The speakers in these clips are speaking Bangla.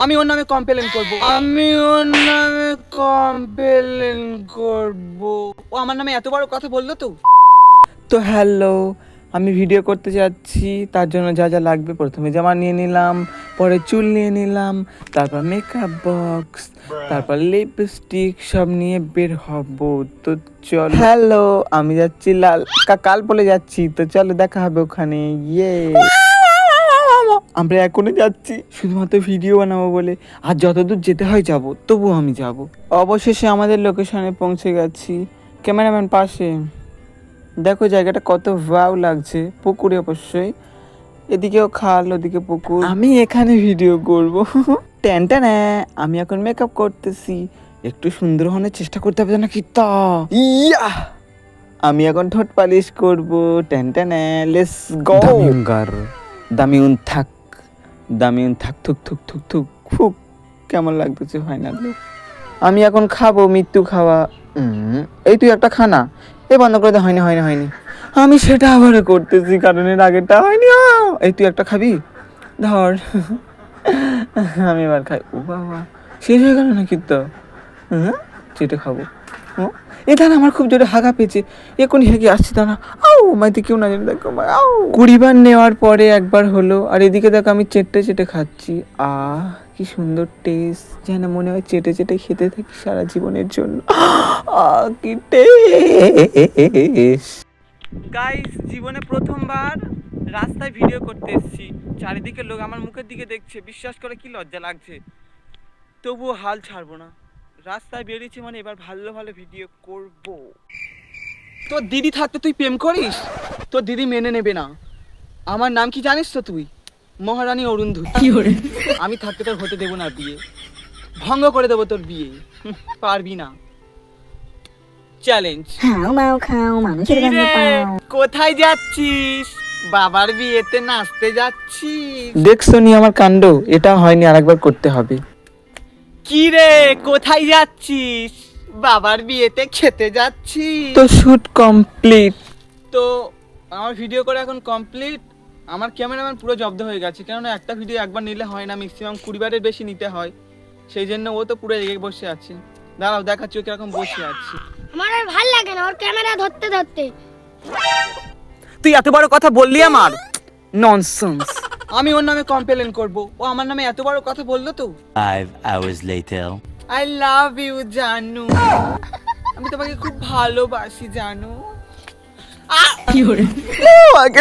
আমি ওর নামে কমপ্লেন করব। আমি ওর নামে কমপ্লেন করব। ও আমার নামে এত বড় কথা বলল তো? তো হ্যালো আমি ভিডিও করতে যাচ্ছি তার জন্য যা যা লাগবে প্রথমে জামা নিয়ে নিলাম পরে চুল নিয়ে নিলাম তারপর মেকআপ বক্স তারপর লিপস্টিক সব নিয়ে বের হব। তো চল। হ্যালো আমি যাচ্ছি লাল কা- কাল বলে যাচ্ছি তো চলো দেখা হবে ওখানে। ইয়ে আমরা এখনই যাচ্ছি। শুধুমাত্র ভিডিও বানাবো বলে। আর যতদূর যেতে হয় যাব তবুও আমি যাব। অবশেষে আমাদের লোকেশনে পৌঁছে গেছি। ক্যামেরাম্যান পাশে। দেখো জায়গাটা কত ভাও লাগছে। পুকুরে অবশ্যই। এদিকেও খাল ওদিকে পুকুর। আমি এখানে ভিডিও করব। ট্যান ট্যান আমি এখন মেকআপ করতেছি। একটু সুন্দর হওয়ার চেষ্টা করতে হবে নাকি তা। ইয়া! আমি এখন ঠোঁট পালিশ করব। ট্যান ট্যান লেটস গো দামিউন থাক। দামিউন থাক থুক থুক থুক থুক খুব কেমন লাগতেছে ফাইনাল আমি এখন খাব মৃত্যু খাওয়া। এই তুই একটা খানা। এ বন্ধ করে দে হয়নি হয়নি হয়নি। আমি সেটা আবার করতেছি কারণ এর আগেরটা হয়নি! এই তুই একটা খাবি? ধর। আমি এবার খাই। ও বাবা শেষ হয়ে গেল নাকি তো? হ্যাঁ চেটে খাব। এ দাঁড়া আমার খুব জোরে হাগা পেয়েছে। এখনই হেগে আসছি দাঁড়া। আও মাইতে কেউ না জানি দেখো আও কুড়িবার নেওয়ার পরে একবার হলো আর এদিকে দেখো আমি চেটে চেটে খাচ্ছি। আহ কি সুন্দর টেস্ট যেন মনে হয় চেটে চেটে খেতে থাকি সারা জীবনের জন্য। আহ কি টেস্ট গাইস জীবনে প্রথমবার রাস্তায় ভিডিও করতে এসেছি। চারিদিকে লোক আমার মুখের দিকে দেখছে বিশ্বাস করে কি লজ্জা লাগছে। তবুও হাল ছাড়বো না। রাস্তায় বেরিয়েছি মানে এবার ভালো ভালো ভিডিও করব। তোর দিদি থাকতে তুই প্রেম করিস? তোর দিদি মেনে নেবে না। আমার নাম কি জানিস তো তুই? মহারানী অরুন্ধতি আমি থাকতে তোর হতে দেবো না বিয়ে। ভঙ্গ করে দেবো তোর বিয়ে। পারবি না। চ্যালেঞ্জ কোথায় যাচ্ছিস? বাবার বিয়েতে নাচতে যাচ্ছিস? দেখছ নি আমার কাণ্ড। এটা হয়নি আরেকবার করতে হবে। কি রে? কোথায় যাচ্ছিস? বাবার বিয়েতে খেতে যাচ্ছি। তো শুট কমপ্লিট। তো আমার ভিডিও করে এখন কমপ্লিট। আমার ক্যামেরাম্যান পুরো জব্দ হয়ে গেছে কেননা একটা ভিডিও একবার নিলে হয় না ম্যাক্সিমাম কুড়ি বারের বেশি নিতে হয়। সেই জন্য ও তো পুরো রেগে বসে আছে। দাঁড়াও দেখাচ্ছি ও কীরকম বসে আছে। আমার আর ভালো লাগে না ওর ক্যামেরা ধরতে ধরতে। তুই এত বড় কথা বললি আমার? ননসেন্স আমি ওর নামে কমপ্লেন করব। ও আমার নামে এত বড় কথা বলল তো? Five hours later. I love you জানু আমি তোমাকে খুব ভালোবাসি জানু।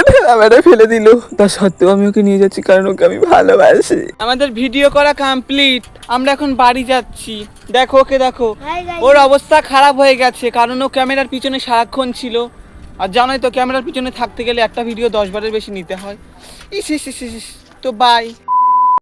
ঠেলা মেরে ফেলে দিল। তা সত্ত্বেও আমি ওকে নিয়ে যাচ্ছি কারণ ওকে আমি ভালোবাসি। আমাদের ভিডিও করা কমপ্লিট আমরা এখন বাড়ি যাচ্ছি। দেখো ওকে দেখো। ওর অবস্থা খারাপ হয়ে গেছে কারণ ও ক্যামেরার পিছনে সারাক্ষণ ছিল। আর জানোই তো ক্যামেরার পিছনে থাকতে গেলে একটা ভিডিও দশ বারের বেশি নিতে হয়। ইস ইস ইস, ইস। তো বাই